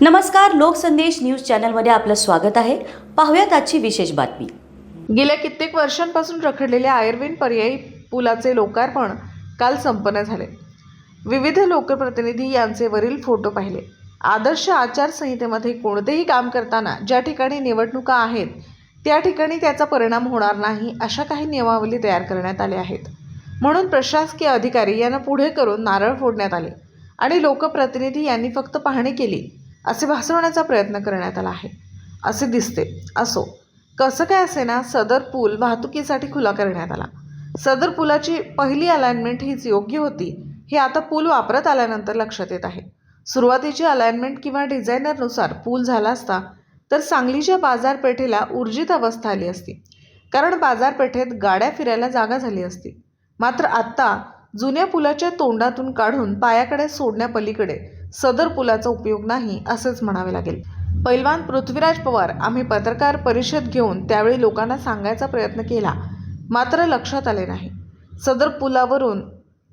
नमस्कार लोकसंदेश न्यूज चॅनलमध्ये आपलं स्वागत आहे. पाहूयात आजची विशेष बातमी. गेल्या कित्येक वर्षांपासून रखडलेल्या आयर्विन पर्यायी पुलाचे लोकार्पण काल संपन्न झाले. विविध लोकप्रतिनिधी यांचे वरील फोटो पाहिले. आदर्श आचारसंहितेमध्ये कोणतेही काम करताना ज्या ठिकाणी निवडणुका आहेत त्या ठिकाणी त्याचा परिणाम होणार नाही अशा काही नियमावली तयार करण्यात आल्या आहेत. म्हणून प्रशासकीय अधिकारी यांना पुढे करून नारळ फोडण्यात आले आणि लोकप्रतिनिधी यांनी फक्त पाहणी केली. असे भासवण्याचा प्रयत्न करण्यात आला आहे. असे दिसते. असो. कसं काय असे ना सदर पूल वाहतुकीसाठी खुला करण्यात आला. सदर पुलाची पहिली अलाइनमेंट हीच योग्य होती हे आता पूल वापरत आल्यानंतर लक्षात येत आहे. सुरुवातीची अलाइनमेंट किंवा डिझायनरनुसार पूल झाला असता तर सांगलीच्या बाजारपेठेला ऊर्जित अवस्था आली असती. कारण बाजारपेठेत गाड्या फिरायला जागा झाली असती. मात्र आत्ता जुन्या पुलाच्या तोंडातून काढून पायाकडे सोडण्यापलीकडे सदर पुलाचा उपयोग नाही असेच म्हणावे लागेल. पैलवान पृथ्वीराज पवार आम्ही पत्रकार परिषद घेऊन त्यावेळी लोकांना सांगायचा प्रयत्न केला. मात्र लक्षात आले नाही. सदर पुलावरून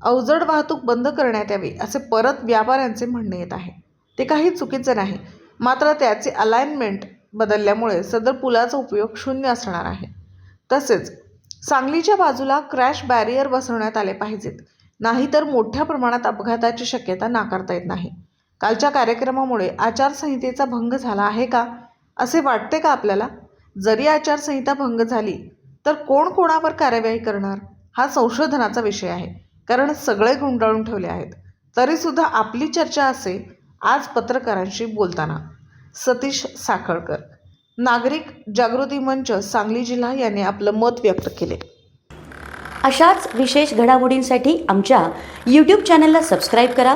अवजड वाहतूक बंद करण्यात यावी असे परत व्यापाऱ्यांचे म्हणणे येत आहे. ते काही चुकीचे नाही. मात्र त्याचे अलाइनमेंट बदलल्यामुळे सदर पुलाचा उपयोग शून्य असणार आहे. तसेच सांगलीच्या बाजूला क्रॅश बॅरियर बसवण्यात आले पाहिजेत. नाहीतर मोठ्या प्रमाणात अपघाताची शक्यता नाकारता येत नाही. कालच्या कार्यक्रमामुळे आचारसंहितेचा भंग झाला आहे का? असे वाटते का आपल्याला? जरी आचारसंहिता भंग झाली तर कोण कोणावर कार्यवाही करणार? हा संशोधनाचा विषय आहे. कारण सगळे गुंडाळून ठेवले आहेत. तरीसुद्धा आपली चर्चा असे आज पत्रकारांशी बोलताना. सतीश साखळकर नागरिक जागृती मंच सांगली जिल्हा यांनी आपलं मत व्यक्त केले. अशाच विशेष घडामोडींसाठी आमच्या यूट्यूब चॅनलला सबस्क्राईब करा.